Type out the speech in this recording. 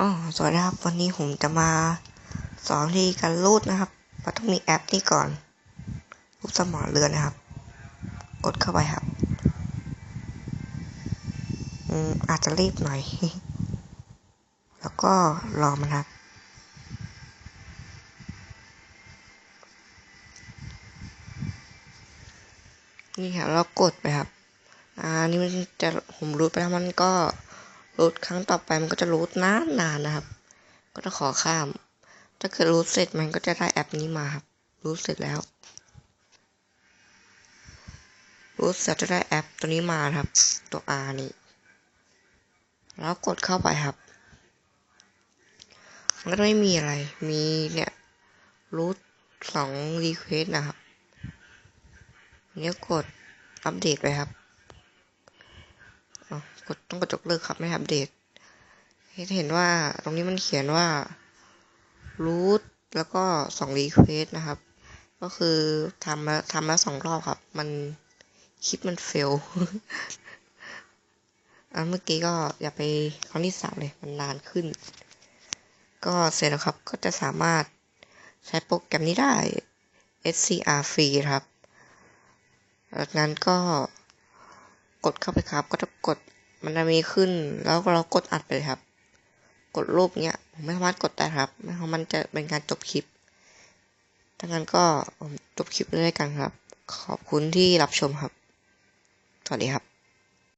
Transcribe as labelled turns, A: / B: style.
A: อ๋อสวัสดีครับ วันนี้ผมจะมาสอนวิธีการรูดนะครับเราต้องมีแอปนี้ก่อน รูปสมอเรือนะครับ กดเข้าไปครับ อืมอาจจะรีบหน่อย แล้วก็รอมันครับ นี่ครับ เรากดไปครับ อ่า นี่มันจะผมรูดไปแล้วมันก็ รูดครั้งต่อไปมันก็จะรูดนานนานๆนะครับ ก็จะขอข้าม ถ้าเกิดรูดเสร็จมันก็จะได้แอปนี้มาครับรูดเสร็จแล้วรูดเสร็จจะได้แอปตัวนี้มาครับ ตัว R นี่แล้วกดเข้าไปครับ มันก็ไม่มีอะไร มีเนี่ยรูทสองรีเควสนะครับ เนี่ยกดอัปเดตไปครับ กดต้องกดยกเลิกครับไม่อัปเดต เห็นว่าตรงนี้มันเขียนว่า root แล้วก็สอง request นะครับ ก็คือทำแล้วทำแล้วสองรอบครับ มันคลิปมัน fail อันเมื่อกี้ก็อย่าไปครั้งที่สามเลยมันนานขึ้น ก็เสร็จแล้วครับก็จะสามารถใช้โปรแกรมนี้ได้ SCR ฟรีครับ จากนั้นก็ กดเข้าไปครับ ก็จะกดมันจะมีขึ้น แล้วเรากดอัดไปเลยครับ กดรูปเนี้ยผมไม่สามารถกดได้ครับเพราะมันจะเป็นการจบคลิปดังนั้นก็จบคลิปเลยกันครับ ขอบคุณที่รับชมครับ สวัสดีครับ